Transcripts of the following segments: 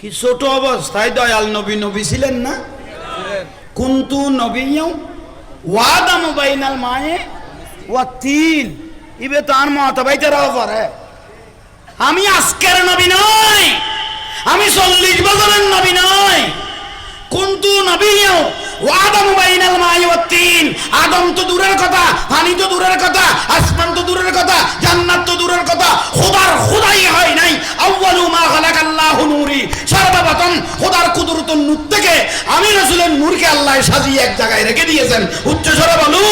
কি ছোট অবস্থায় দয়াল নবী নবী ছিলেন না? কুন্তু নবীও ওয়াদাম বাইনাল মায়ে ওয়া তিন ইবে আমি আজকের নবী নই। আমি চল্লিশ বছরের নবী নই। কুন্তু নবীও বাইনাল মায়ে ওয়া তিন আদম তো দূরের কথা পানি তো দূরের কথা, আসমান তো দূরের কথা, জান্নাত তো দূরের কথা। খোদার খোদাই হয় নাই। আউয়ালু মা খালাকাল্লাহু নূরি। খোদার কুদরতুন নূর থেকে আমি রাসূলের নূরকে আল্লাহ সাজিয়ে এক জায়গায় রেখে দিয়েছেন। উচ্চ স্বরে বলু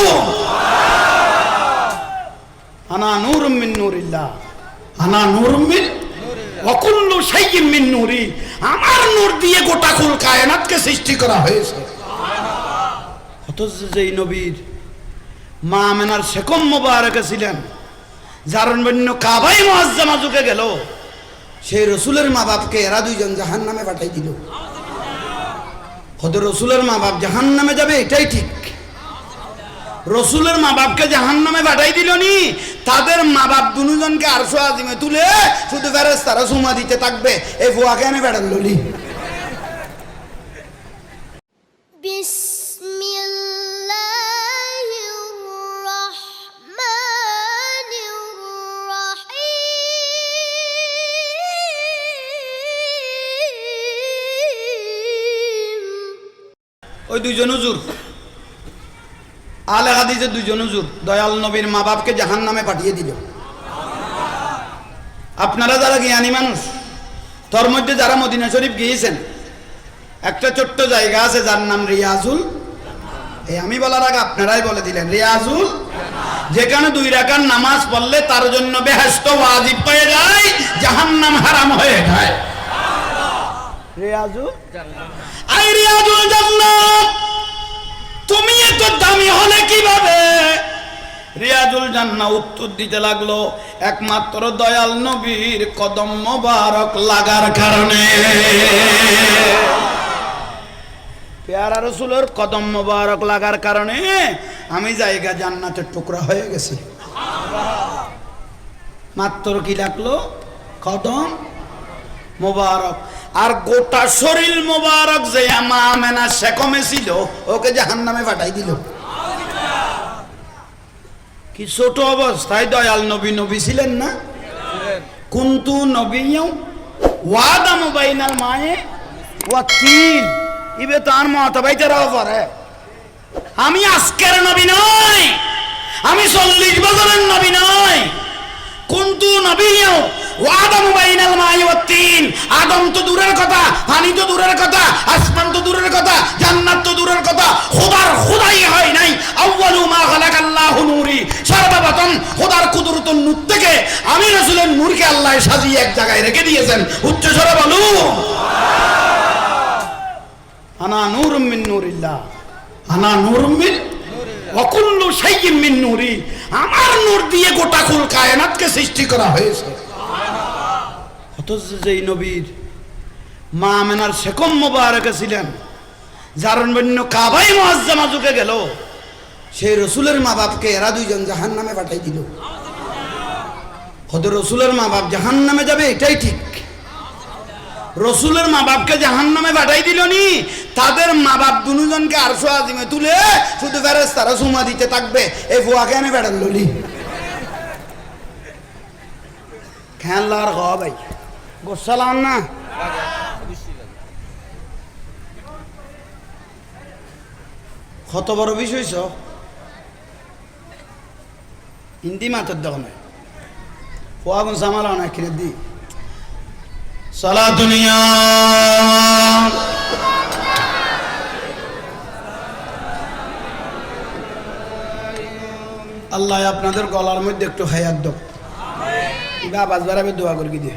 আনা নূরুম মিন নূরিল্লাহ। আনা নূরুম মিন মিন নূরি। আমার নূর দিয়ে গোটা কুল কায়নাতকে সৃষ্টি করা হয়েছে। অথচ নবীর মা আমেনার শেকম মোবারকে ছিলেন, যার বন্য কাবাই মুআজ্জামা যুগে গেল। সেই রসুলের মা বাপকে এরা দুইজন জাহান নামে পাঠাই দিল। হয়তো রসুলের মা বাপ জাহান নামে যাবে, এটাই ঠিক। রসুলের মা বাপকে জাহান নামে পাঠাই দিল নি, তাদের মা বাপ দুজনকে আরশো আজিমে তুলে শুধু ফেরেস তারা সুমা দিতে থাকবে। এই ভুয়া এনে বেড়াল ওই দুইজন হুজুর। আলে হাদিসের দুইজন হুজুর, দয়াল নবীর মা বাপকে জাহান নামে পাঠিয়ে দিল। আপনারা যারা জ্ঞানী মানুষ, তোর মধ্যে যারা মদিনা শরীফ গিয়েছেন, একটা ছোট্ট জায়গা আছে যার নাম রিয়াজুল। এই আমি বলার আগে আপনারাই বলে দিলেন, রিয়াজুল। যেখানে দুই রাকার নামাজ পড়লে তার জন্য বেহেস্ত ওয়াজিব হয়ে যায়, জাহান্নাম হারাম হয়ে যায়। তুমি এত দামি হলে কীভাবে? রিয়াজুল জান্নাত উত্তর দিতে লাগল, একমাত্র দয়াল নবীর কদম মোবারক লাগার কারণে। পেয়ারা রসুলের কদম মোবারক লাগার কারণে আমি জায়গা জান্নাতের টুকরা হয়ে গেছি। মাত্র কি লাগল? কদম মোবারক। আর গোটা শরীর মোবারক যে আমা আমেনা শেকমে ছিল ওকে জাহান নামে পাঠাই দিল। কি ছোট অবস্থায় দয়াল নবী নবী ছিলেন না? কুন্তু নবীও ওয়াদাম বাইনাল মায়ে ওয়া তিন ইবে তার মাতা বাইতেরাও পারে আমি আজকের নবী নই, আমি চল্লিশ বছরের নবী নই। কুন্তু নবীও আদম তো দূরের কথা, পানি তো দূরের কথা, আসমান তো দূরের কথা, জান্নাত তো দূরের কথা, খোদার খোদাই হয় নাই। আউয়ালু মা খালাকাল্লাহু নূরি। সর্বপ্রথম খোদার নূর থেকে আমি রাসূলের নূরকে আল্লাহ সাজিয়ে এক জায়গায় রেখে দিয়েছেন। উচ্চ স্বরে বলু আনা নূরুম মিন নূরিল্লাহ। আনা নূরুম মিন মিন নূরি। আমার নূর দিয়ে গোটা কুল কায়নাতকে সৃষ্টি করা হয়েছে। অথচ যেই নবীর মা আমেনার শেকম মোবারকে ছিলেন, যার বন্য কাবাই মুআজ্জামা যুগে গেল, সেই রসুলের মা বাপকে এরা দুইজন জাহান নামে পাঠাই দিল। হয়তো রসুলের মা বাপ জাহান নামে যাবে, এটাই ঠিক। রসুলের মা বাপকে জাহান নামে পাঠাই দিল নি, তাদের মা বাপ দুজনকে আরশো আজিমে তুলে শুধু ফেরেস তারা সুমা দিতে থাকবে এই ফুয়াকে এনে বেড়াল ললি? খেয়াল হ ভাই। গোসালাম না? কত বড় বিষয় হিন্দি মাতের দেখো না ফুয়া গুন সামালা না কিনে দি। সালা দুনিয়া। আল্লাহ আপনাদের গলার মধ্যে একটু হায়াত দাও। গা বাজবার আমি দোয়া করি দিয়ে?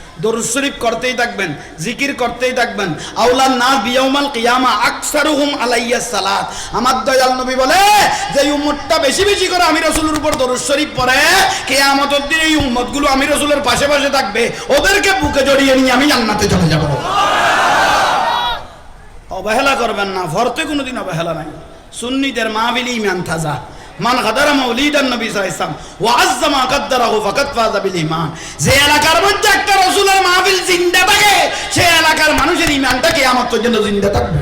দরুদ শরীফ করতেই থাকবেন, জিকির করতেই থাকবেন। আউলান না বিয়াউমাল কিয়ামা আকসারুহুম আলাইয়া সালাত। আমার দয়াল নবী বলে যে উম্মতটা বেশি বেশি করে আমি রাসূলের উপর দরুদ শরীফ পড়ে, কিয়ামতের দিন এই উম্মতগুলো আমি রাসূলের পাশে পাশে থাকবে। ওদেরকে বুকে জড়িয়ে নিয়ে আমি জান্নাতে চলে যাব। অবহেলা করবেন না, ভরতে কোনোদিন অবহেলা নাই। সুন্নিদের মাহবিল ইমান তাজা। মান গাদারা মাউলিদান নবী সাল্লাল্লাহু ওয়া আযমা কদ্দারাহু ফাকাদ ফাযা বিল ঈমান। যে এলাকার মধ্যে একটা রাসূলের মাহফিল জিন্দা থাকে, সেই এলাকার মানুষের ঈমানটা কিয়ামত পর্যন্ত জিন্দা থাকবে